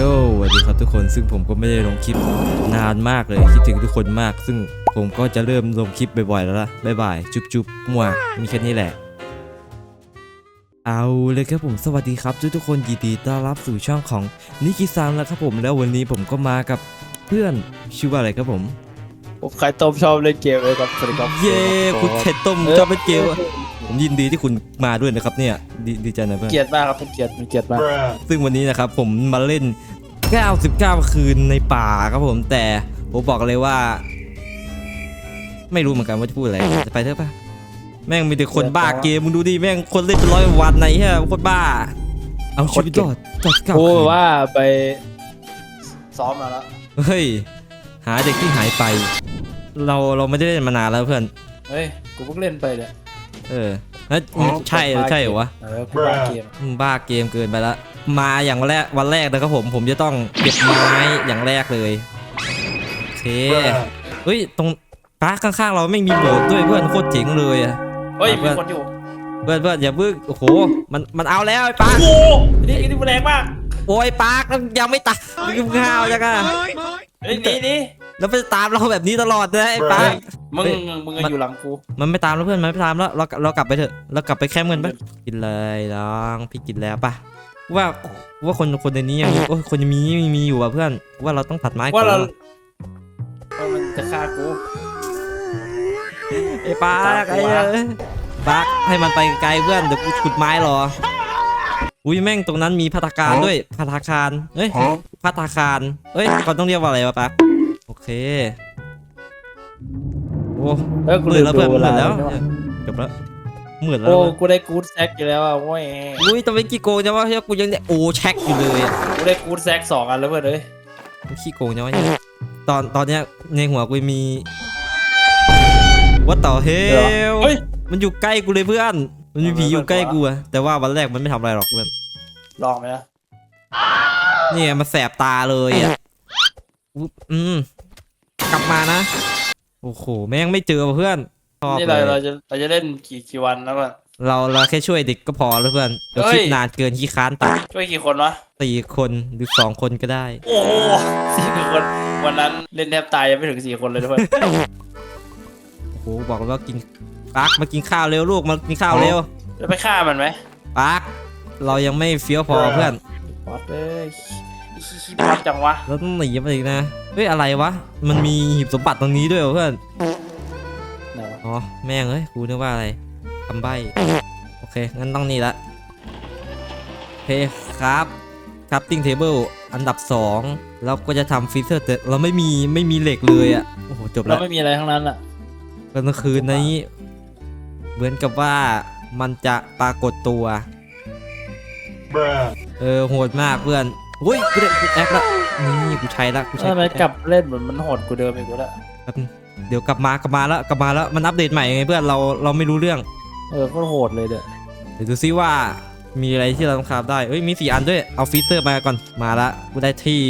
โย่สวัสดีครับทุกคนซึ่งผมก็ไม่ได้ลงคลิปนานมากเลยคิดถึงทุกคนมาก ซึ่งผมก็จะเริ่มลงคลิปบ่อยๆแล้วล่ะบ๊ายบายจุ๊บจุ๊บมัวมีแค่นี้แหละ เอาเลยครับผมสวัสดีครับทุกทุกๆคนยินดีต้อนรับสู่ช่องของนิกิซังแล้วครับผมแล้ววันนี้ผมก็มากับเพื่อนชื่อว่าอะไรครับผมผมไข่ต้มชอบเล่นเกมเลยครับสวัสดีครับเย้คุณไข่ต้มชอบเล่นเกมอะ ผมยินดีที่คุณมาด้วยนะครับเนี่ยดีดีใจนะเพื่อนเกลียดมากครับเป็นเกลียดเป็นเกลียดมากซึ่งวันนี้นะครับผมมาเล่น 99 คืนในป่าครับผมแต่ผมบอกเลยว่า ไม่รู้เหมือนกันว่าจะพูดอะไรจะไปเถอะปะแม่งมีแต่คนบ้าเกมมึงดูดิแม่งคนเล่นเป็นร้อยวันไหนเฮ้ยโคตรบ้า เอาชีวิตรอดต่อเก้ากูคืนว่าไปซ้อมมาแล้วเฮ้ยหาเด็กที่หายไป เราเราไม่ได้เล่นมานานแล้วเพื่อนเฮ้ยกูเพิ่งเล่นไปเนี่ย เออเฮ้ยใช่เหรอใช่เหรอวะเออกูบ้าเกมมึงบ้าเกมเกินไปละ มาอย่างแรกวันแรกนะครับผมผมจะต้องเก็บไม้อย่างแรกเลยโอเคเฮ้ยตรงป้าข้างๆเราไม่มีโบสถ์ด้วยเพื่อนโคตรเจ๋งเลยอะเฮ้ยเพื่มีอนคนอยู่เพื่อนเพื่อนอย่าเพิ่งโอ้โหมันมันเอาแล้วไอ้ป้าโอ้นี่นี่มันแรงมากโอ้ยป้ายังไม่ตายกินข้าวจังอะเฮ้ยนี่นี่แล้วมันจะตามเราแบบนี้ตลอดนะไอ้ป้า มึงเฮ้ยมึงก็อยู่หลังกูมันไม่ตามแล้วเพื่อนมันไม่ตามแล้วเราเรากลับไปเถอะเรากลับไปแคมป์กันปะกินเลยน้องพี่กินแล้วปะว่าว่าคนคนในนี้ยังมีโอ้ยคนยังมีมีมีอยู่อะเพื่อนว่าเราต้องตัดไม้ก่ว่าอนเราแล้วว่ามันจะฆ่ากูไอ้ปาตามร์คกูไอ้วะเอ้ยปาร์คให้มันไปไกลเพื่อนเดี๋ยวกูขุดไม้รออุ้ยแม่งตรงนั้นมีพัตตาคารด้วยพัตตาคารเฮ้ยพัตตาคารเฮ้ยก่อนต้องเรียกว่าอะไรวะปาร์คโอเค โอ้เออกูหมื่นแล้วเพื่อนหมื่นแล้วเวาจบแล้วหมื่นแล้วโอ้เว้ยกูได้กูดแซกอยู่แล้วอะโว้ยอุ้ยทำไมกี่โกงจังวะเฮ้ยกูยังเนี่ยโอ้เช็คอยู่เลยอะกูได้กูดแซกสองอันแล้วเพื่อนเอ้ยขี้โกงจังวะเนี่ยตอนตอนเนี้ยในหัวกูมีวัดต่อเฮลเฮ้ยมันอยู่ใกล้กูเลยเพื่อน มันมีผีอยู่ใกล้กูอะแต่ว่าวันแรกมันไม่ทำอะไรหรอกเพื่อนลองไหมนะเนี่ยมันแสบตาเลยอะอุ๊ยอืมกลับมานะ โอ้โหแม่งไม่เจอว่ะเพื่อนชอบนี่เลเราเรายจะเราจะเล่นกี่กี่วันนะเพื่อนเราเราแค่ช่วยเด็กก็พอแล้วเพื่อนเดี๋ยวเฮ้ยคลิปนานเกินขี้ค้านตัดช่วยกี่คนวะสี่คนหรือสองคนก็ได้ โอ้โหสี่คนวันนั้นเล่นแทบตายยังไม่ถึงสี่คนเลยนะเพื่อนโอ้โหบอกเลยว่ากินปักมากินข้าวเร็วลูกมากินข้าวเร็วจะไปฆ่ามันไหมปักเรายังไม่เฟี้ยวพอเพื่อนบอสเลย ขี้บอสจังวะเราต้องหนีไปอีกนะเฮ้ยอะไรวะมันมีหีบสมบัติตรงนี้ด้วยเหรอเพื่อนไหนวะอ๋อแม่งเอ้ยกูนึกว่าอะไรคำใบ้โอเคงั้นต้องนี่ละโอเคครับครับติ้งเทเบิลอันดับ2เราก็จะทำฟิเซอร์แต่เราไม่มีไม่มีเหล็กเลยอะโอ้โหจบเราแล้วไม่มีอะไรทั้งนั้นอะกลางคืนนี้ เหมือนกับว่ามันจะปรากฏตัว เออโหดมากเพื่อน อุ้ยกูได้กูแอคละนี่กูใช้ละกูใช้ทำไมกลับเล่นเหมือนมันโหดกูเดิมอีกแล้วแป๊บนึงเดี๋ยวกลับมากลับมาแล้วกลับมาแล้วมันอัปเดตใหม่ไงเพื่อนเราเราไม่รู้เรื่องเออโคตรโหดเลยเด้อเดี๋ยวดูซิว่ามีอะไรที่เราต้องคราฟได้เอ้ยมีสี่อันด้วยเอาฟิลเตอร์มาก่อนมาละกูได้ที่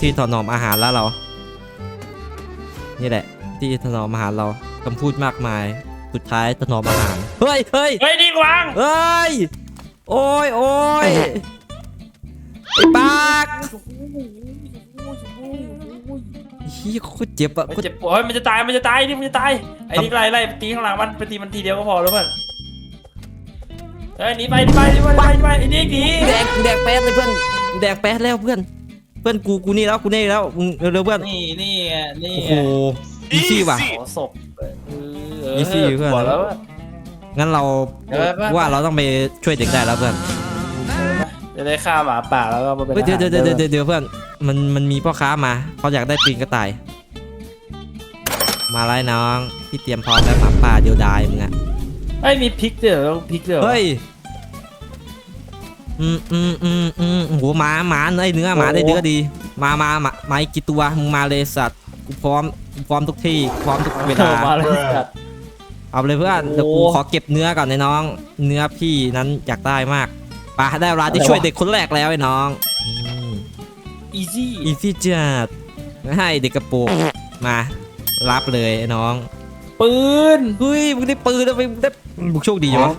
ที่ถนอมอาหารแล้วเรา นี่แหละ ที่ถนอมอาหารเราคำพูดมากมายสุดท้ายถนอมอาหารเฮ้ยเฮ้ยเฮ้ยนี่กวางเฮ้ยโอ้ยโอ้ยไอ้ ปากเฮียโคตรเจ็บอะมันโคตรเจ็บปวดเฮ้ยมันจะตายมันจะตายนี่มันจะตายไอ้นี่ไล่ไล่ตีข้างหลังมันไปตีมันทีเดียวก็พอแล้วเพื่อนเฮ้ยหนีไปหนีไปหนีไปหนีไปหนีไปไอ้นี่หนีแดกแดกแป๊ดเลยเพื่อนแดกแป๊ดแล้วเพื่อน เพื่อนกูกูนี่แล้วกูนี่แล้วมึงเร็วๆเพื่อนนี่นี่ไงนี่โอ้ไงโหอีซี่ว่ะขอศพเออ Easy เพื่อนบอกแล้วงั้นเราเออไปว่าเราต้องไปช่วยเด็กได้แล้วเพื่อน จะได้ฆ่าหมาป่าแล้วก็มาเป็นเฮ้ยเดี๋ยวอาเดี๋ยวหารเดี๋ยวเดี๋ยวเดี๋ยวเพื่อนมันมันมีพ่อค้ามาเขาอยากได้ตีนกระต่าย มาไล่น้องพี่เตรียมพร้อมแล้วหมาป่าเดียวดายมึงอะเฮ้ยมีพริกด้วยเหรอต้องพริกด้วยหรอเฮ้ยอืมอืมอืมอืมโอ้โหหมาหมาไอ้เนื้อหมาได้เนื้อดี มามามามาอีกกี่ตัวมึงมาเลยสัตว์กูพร้อมกูพร้อมทุกที่กูพร้อมทุกเวลา มาเลยสัตว์ เอาไปเลยเพื่อนโอ้เดี๋ยวกูขอเก็บเนื้อก่อนไอ้น้อง เนื้อพี่นั้นอยากได้มาก ไป่ะได้เวลาที่ช่วยเด็กคนแรกแล้วไอ้น้องอืมอีซี่อีซี่จัดให้เด็กกระโปรงมา รับเลยไอ้น้อง ปืนเฮ้ยมึงได้ปืนแล้วมึงได้บุกโชคดีจังวะ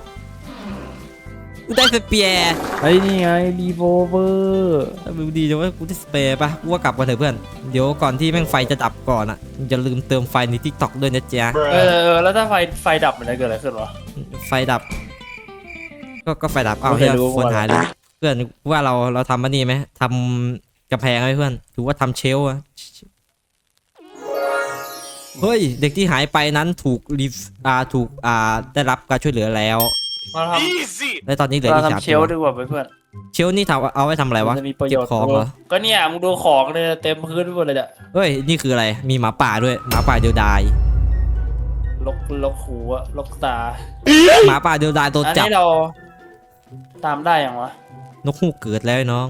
กูได้สเปียร์เฮ้ยนี่ไงรีโวเวอร์ดูดีจังว่ากูได้สเปียร์ปะกูว่ากลับกันเถอะเพื่อน เดี๋ยวก่อนที่แม่งไฟจะดับก่อนอะอย่าลืมเติมไฟในทิกตอกด้วยนะจ๊ะเออเออแล้วถ้าไฟไฟดับมันจะเกิดอะไรขึ้นวะไฟดับ ก็ก็ไฟดับ เอาไม่เฮียรู้ฝนว่าหายเลย เพื่อนว่าเราเราทำมันนี่ไหมทำกระแพงไหมเพื่อนหรือว่าทำเชลฟ์อะเฮ้ย เด็กที่หายไปนั้นถูกรีฟอ่าถูกอ่าได้รับการช่วยเหลือแล้วเราทและตอนนี้เหลืำอเราอีกสามทำเชลตัวฟ์ดีกว่าเพื่อนเชลฟ์นี่ทำเอาไว้ทำอะไรวะมันจะมีประโยเก็บชน์ของเหรอ ก็เนี่ยมึงดูของเนี่ยเต็มพื้นไปหมดเลยเนี่ยเฮ้ย นี่คืออะไร มีหมาป่าด้วย หมาป่าเดียวดาย ลกลกหูอะลกตาหมาป่าเดียวดายโดนอันจับ นี้เรา ตามได้ยังวะ นกฮูกเกิดแล้วไอ้น้อง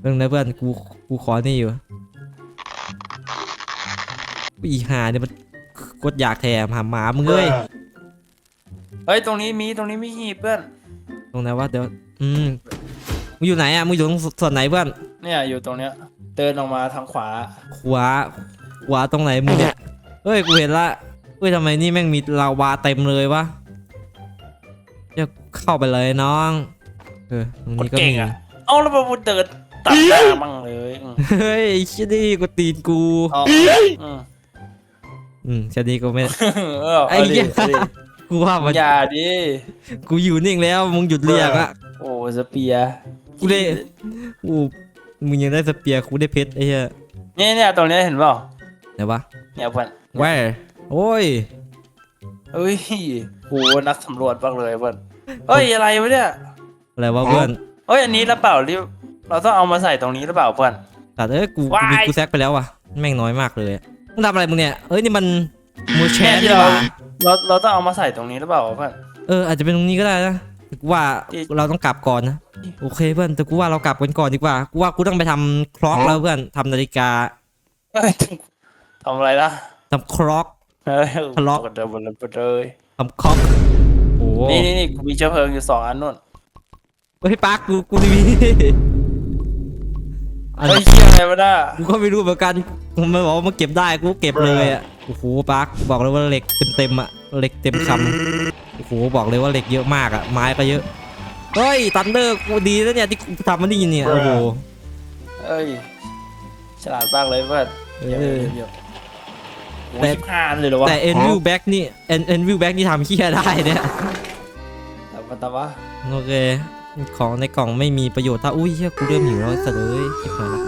เรื่องนะเพื่อนกูกูขอนี่อยู่อีหาเนี่ยมันกดอยากแถมหาหมามึงเอ้ยเฮ้ยตรงนี้มีตรงนี้มีหีบเพื่อน ตรงไหนวะเดี๋ยวอืมมึงอยู่ไหนอะมึงอยู่ตรงส่วนไหนเพื่อนเนี่ยอยู่ตรงเนี้ยเดินออกมาทางขวา ขวาขวาตรงไหนมึงเนี่ยเฮ้ยกูเห็นละเฮ้ยทำไมนี่แม่งมีลาวาเต็มเลยวะจะ เข้าไปเลยน้อง เออตรงคนนี้ก็เก่งมีอะเอาแล้วมาเดินตัดหน้ามั่งเลยอืมเฮ้ยชิดนี่กูตีนกู เอาอืมอืมชดนี้กูไม่ เออไอ้เอาดิเหี้ย เอาดิกูว่ามันอย่าดิ กูอยู่นิ่งแล้วมึงหยุดเรียกอะโอ้สเปียร์กูได้กูมึงยังได้สเปียร์กูได้เพชรไอ้เหี้ยเนี่ยเนี่ยตรงเนี้ยเห็นเปล่าไหนวะ เนี่ยเพื่อนแวร์โอ้ยเฮ้ยโหนักสำรวจบ้างเลยเพื่อน เฮ้ยอะไรวะเนี่ยอะไรวะเพื่อนเฮ้ยอันนี้หรือเปล่าที่เราต้องเอามาใส่ตรงนี้หรือเปล่าเพื่อนแต่เอ้ยกูกู Why? มีกูแซกไปแล้วว่ะแม่งน้อยมากเลยมึงทำอะไรมึงเนี่ยเอ้ยนี่มันมูแชแค่ร์ที่นี่เราหว่าเราเราต้องเอามาใส่ตรงนี้หรือเปล่าเพื่อน เอออาจจะเป็นตรงนี้ก็ได้นะแต่กูว่าที่เราต้องกลับก่อนนะโอเคเพื่อนแต่กูว่าเรากลับกันก่อนดีกว่ากูว่ากูต้องไปทำคล็อกแล้วเพื่อนทำนาฬิกาเฮ้ยทำอะไรนะทำคล็อก เฮ้ยทะเลาะกันเดิมกันเลยทำคล็อกโอ้ นี่นี่นี่กูมีเชื้อเพลิงอยู่สองอันนู่นเฮ้ยปาร์คกูกูรีวิวอันเฮ้ยเชี่ยอะไรวะน่ะกูก็ไม่รู้เหมือนกันมันบอกว่ามันเก็บได้กูก็เก็บเลยอะโอ้โหปาร์คบอกเลยว่าเหล็กเต็มๆอะเหล็กเต็มคำโอ้โหบอกเลยว่าเหล็กเยอะมากอะไม้ก็เยอะเฮ้ยตันเดอร์กูดีแล้วเนี่ยที่กูทำมันนี่เนี่ยโอ้โหเอ้ยฉลาดมากเลยเพื่อนเอเยี่ยมอเยี่ยมเยี่ยมโอ้แต่ยสิบห้าอันเลยเหรอวะแต่เอ็นวิวแบ็กนี่เอ็นเอ็นวิวแบ็กนี่ทำเฮียได้เนี่ย แต่มันแต่ว่าโอเค ของในกล่องไม่มีประโยชน์ถ้าอุ้ยเฮียกูเริ่มหิวแล้วซะเลยคิดหน่อยละ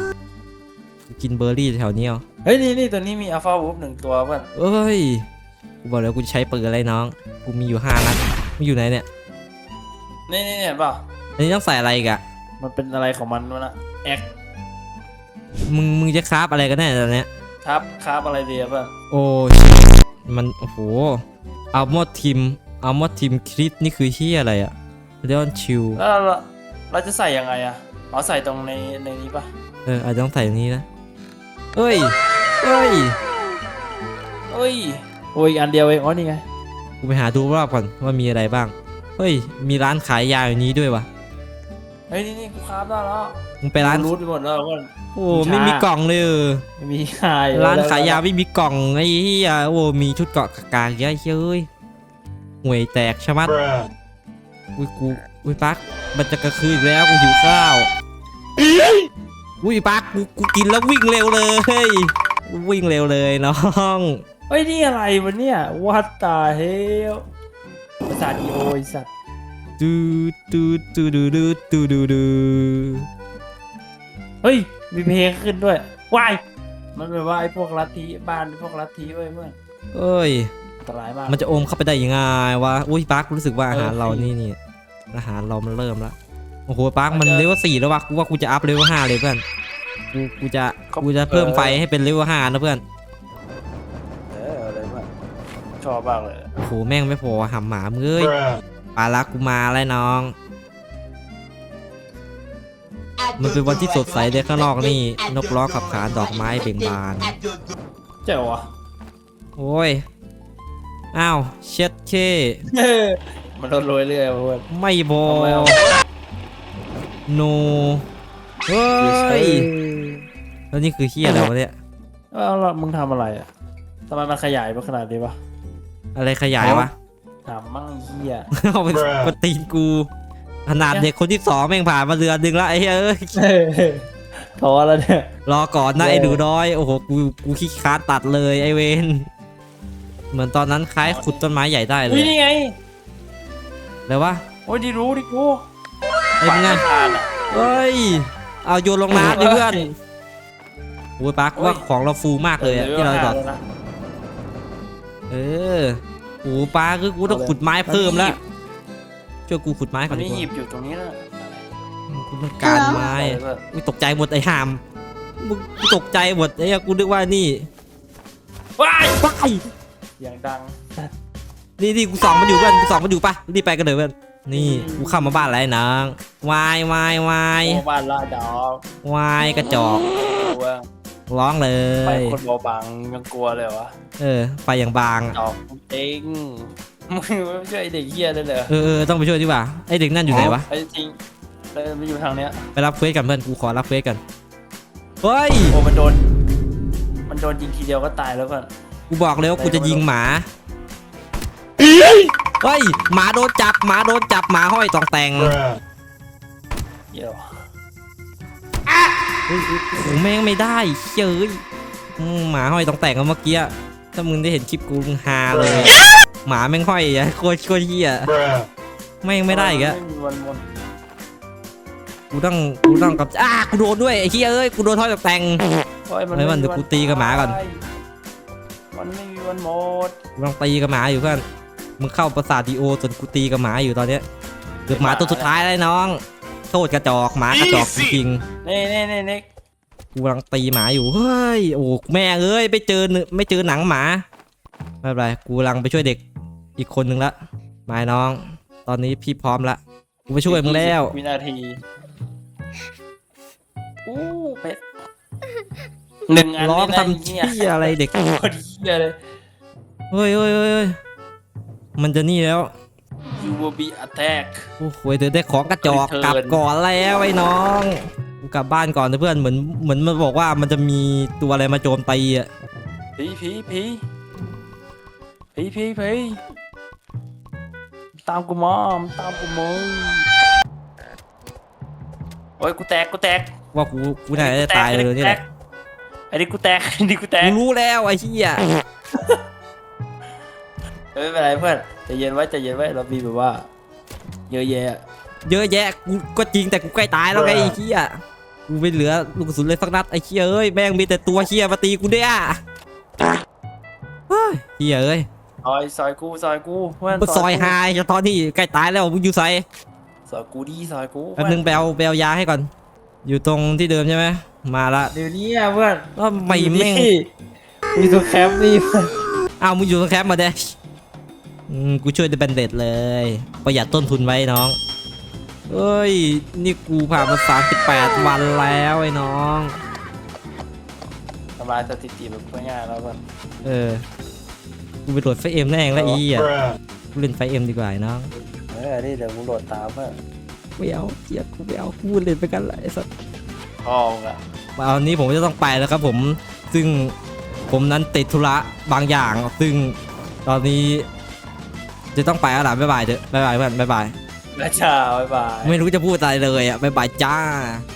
กูกินเบอร์รี่แถวเนี้ยเอาเฮ้ยนี่นี่ตัวนี้มีอัลฟาวูฟหนึ่งตัวเพื่อนเอ้ย กูบอกแล้วกูจะใช้ปืนอะไรน้อง กูมีอยู่ห้านัดมึงอยู่ไหนเนี่ย นี่นี่เนี่ยเห็นเปล่าอันนี้ต้องใส่อะไรอีกอะมันเป็นอะไรของมันวะนะแอคมึงมึงจะคราฟอะไรกันแน่ตอนเนี้ยครับครับอะไรดีอะเพื่อนโอ้มันโอ้โหอัลมอดทีม อัลมอดทีมคลิปนี่คือที่อะไรอะเดอนชิวแล้วเราเราจะใส่ยังไงอะอ๋อใส่ตรงในในนี้ปะเอออาจจะต้องใส่ตรงนี้นะเอ้ยเอ้ยเอ้ยโอ้ยอันเดียวเองอ๋อนี่ไงกูไปหาดูรอบก่อนว่ามีอะไรบ้างเฮ้ยมีร้านขายยาอยู่นี้ด้วยวะเฮ้ยนี่นี่กูคราฟได้แล้วมึงไปร้านรูทไปหมดแล้วเพื่อน โอ้ช้าไม่มีกล่องเลยเออไม่มีขายร้านขายยาไม่มีกล่องไอ้เหี้ยโอ้มีชุดเกาะกากๆเยอะเฮ้ย ห่วยแตกชะมัด อุ้ยกูอุ้ยปักมันจะกระคืนอีกแล้วกูหิวข้าว อุ้ยปักกูกูกินแล้ววิ่งเร็วเลยกูวิ่งเร็วเลยน้องเฮ้ยนี่อะไรวะเนี่ยวัดตาเฮลภาษาอีโอไอสัตว์ดูดูดูดูดูดูดูดูเฮ้ยมีเพลงขึ้นด้วยวายมันแบบว่าไอ้พวกลัทธิบ้านพวกลัทธิเว้ยเพื่อนเอ้ยอัน ตรายมาก มันจะโอมเข้าไปได้ยังไงวะอุ้ยปักรู้สึกว่าอาหารเออเรานี่นี่อาหารเรามันเริ่มแล้วโอ้โหปักมันเลเวลสี่แล้ววะกูว่ากูจะอัพเลเวลห้าเลยเพื่อนกูกูจะกูจะเพิ่มไฟให้เป็นเลเวลห้านะเพื่อนเอออะไรเพื่อนชอบมากเลยโอ้โหแม่งไม่พอหำหมามึงเอ้ยปลาลักกูมาแล้วน้อง มันเป็นวันที่สดใสเลยข้างนอกนี่ นกร้องขับขานดอกไม้เบ่งบาน เจ๋วอะโอ้ย อ้าวเช็ดเคมันลดโรยเรื่อยๆเพื่อนไม่บอเอาไม่เอาโนเฮ้ยแล้วนี่คือเฮียอะไรวะเนี่ยเอาละมึงทำอะไรอะทำไมมันขยายไปขนาดนี้วะอะไรขยายวะถามมั่งไอ้เฮียเอาไป Bruh กดตีนกู ขนาดเด็กคนที่สองแม่งผ่านมาเดือนหนึ่งแล้วไอ้เหี้ยเอ้ยท้อแล้วเนี่ยรอก่อนนะเออไอ้ดูน้อย โอ้โหกูกูขี้ค้านตัดเลยไอ้เวน เหมือนตอนนั้นคล้ายขุดต้นไม้ใหญ่ได้เลเฮ้ยยนี่ไง แล้ววะโอ้ยดีรู้ดิกูไอ้มึงไงผ่านอะเฮ้ยเอาโยนลงน้ำดิเพื่อนโอ้ยปักโอ้ยว่าของเราฟูมากเลยอะที่เราดอดแล้วนะเออโอ้ปลาคือกูต้องขุดไม้เพิ่มแล้ว ช่วยกูขุดไม้ก่มัอนนดีนี่กหยิว่าบอยู่ตรงนี้นะกูต้องการไม้เออกูตกใจหมดไอ้ห่ามมึงกูตกใจหมดไอ้เหี้ยกูนึกว่านี่ว้ายไปอย่างดัง นี่นี่กูส่องมันอยู่เพื่อนกูส่องมันอยู่ปะรีบไปกันเลยเพื่อนนี่กูเข้ามาบ้านแล้วไอ้นางวายวายวายโอ้บ้านละดอกวายกระจอกกลัวร้องเลไปย คนเบาบางยังกลัวเลยวะเออไฟอย่างบางอะดอกเองมึงไม่ช่วยไอ้เด็กเฮียได้เลยเออเออต้องไปช่วยดีกว่าไอเด็กนั่นอยู่ไหนวะไอ้จริงเลยมันอยู่ทางเนี้ยไปรับเควสกันเพื่อนกูขอรับเควสกันเฮ้ย โอ้มันโดน มันโดนยิงทีเดียวก็ตายแล้วก่อน กูบอกเลยว่ากูจะยิงหมาเฮ้ยหมาโดนจับหมาโดนจับหมาห้อยตองแต่งเดี๋ยวโอ้โหแม่งไม่ได้เจ้ยอืมหมาห้อยตองแต่งกันเมื่อกี้อะถ้ามึงได้เห็นคลิปกูมึงฮาเลย หมาแม่งห้อยอะโคตรโคตรเหี้ยแม่งไม่ได้อีกอะไม่มีวันวนกูต้องกูต้องกับอ้ากูโดนด้วยไอ้เหี้ยเอ้ยกูโดนห้อยตองแต่งโอ้ยมันเฮ้ยมันเดี๋ยวกูตีกับหมาก่อน มันไม่มีวันหมดกูต้องตีกับหมาอยู่เพื่อนมึงเข้าประสาทดีโอจนกูตีกับหมาอยู่ตอนเนี้ยเกือบหมาตัวสุดท้ายเลยน้องโทษกระจอกหมากระจอกจริงๆเน่เน่เน่เน่กูกำลังตีหมาอยู่เฮ้ยโอ้แม่งเอ้ยไปเจอเนื้อไม่เจอหนังหมาไม่เป็นไรกูกำลังไปช่วยเด็กอีกคนนึงละมายน้อง ตอนนี้พี่พร้อมละกูไปช่วยมึงแล้ววินาทีอู้เป็ดหนึ่งอันร้องนี่นะทำเหี้ยที่อะไรเด็กโคตรเหี้ยเลย เฮ้ยเฮ้ยเฮ้ยเฮ้ยมันจะนี่แล้ว you will be attacked โอ้โหเดี๋ยวได้ของกระจอก Return กลับก่อนแล้วไอ้น้องกูกลับบ้านก่อนนะเพื่อนเหมือนเหมือนมันบอกว่ามันจะมีตัวอะไรมาโจมตีอะผีผีผีผีผีผีตามกูมามึงตามกูมาโอ้ยกูแตกกูแตกว่ากูกูน่าจะตายเลยนี่แหละไอ้นี่กูแตกไอ้นี่กูแตกกูรู้แล้วไอ้เหี้ยเอ้ย ไม่เป็นไรเพื่อนใจเย็นไว้ใจเย็นไว้เรามีแบบว่าเยอะแยะเยอะแยะกูก็จริงแต่กูใกล้ตายแล้วไงไอ้เหี้ยกูไม่เหลือลูกกระสุนเลยสักนัดไอ้เหี้ยเอ้ยแม่งมีแต่ตัวเหี้ยมาตีกูเนี่ยเฮ้ยเหี้ยเอ้ยซอยซอยกูซอยกูเพื่อนมันซอยกูหายจะตอนที่ใกล้ตายแล้วมึงอยู่ใส่ซอยกูดีซอยกูแป๊บนึงไปเอาไปเอายาให้ก่อน อยู่ตรงที่เดิมใช่ไหมมาละเดี๋ยวนี้อะเพื่อนว่าไม่แม่งมีตัวแคมป์นี่เอามึงอยู่ตรงแคมป์มาเด้ อืมกูช่วยได้แบนเด็ดเลย ประหยัดต้นทุนไว้น้องเอ้ย นี่กูผ่านมา38วันแล้วไอ้น้อง ทำลายสถิติแบบง่ายๆแล้วเพื่อนเออ กูไปโหลดไฟเอ็มแน่งแล้วอีอะ กูเล่นไฟเอ็มดีกว่าไอ้น้อง เออนี่เดี๋ยวกูโหลดตามเพื่อนไม่เอาเกลียดกูไม่เอากูเล่นไปกันเลยไอ้สัสพอมึงอะเอาวันนี้ผมจะต้องไปแล้วครับผม ซึ่งผมนั้นติดธุระบางอย่าง ซึ่งตอนนี้ จะต้องไปแล้วล่ะบ๊ายบายเถอะบ๊ายบายเพื่อนบ๊ายบายแล้วจ้าบ๊ายบาย ไม่รู้จะพูดอะไรเลยอะบ๊ายบายจ้าบ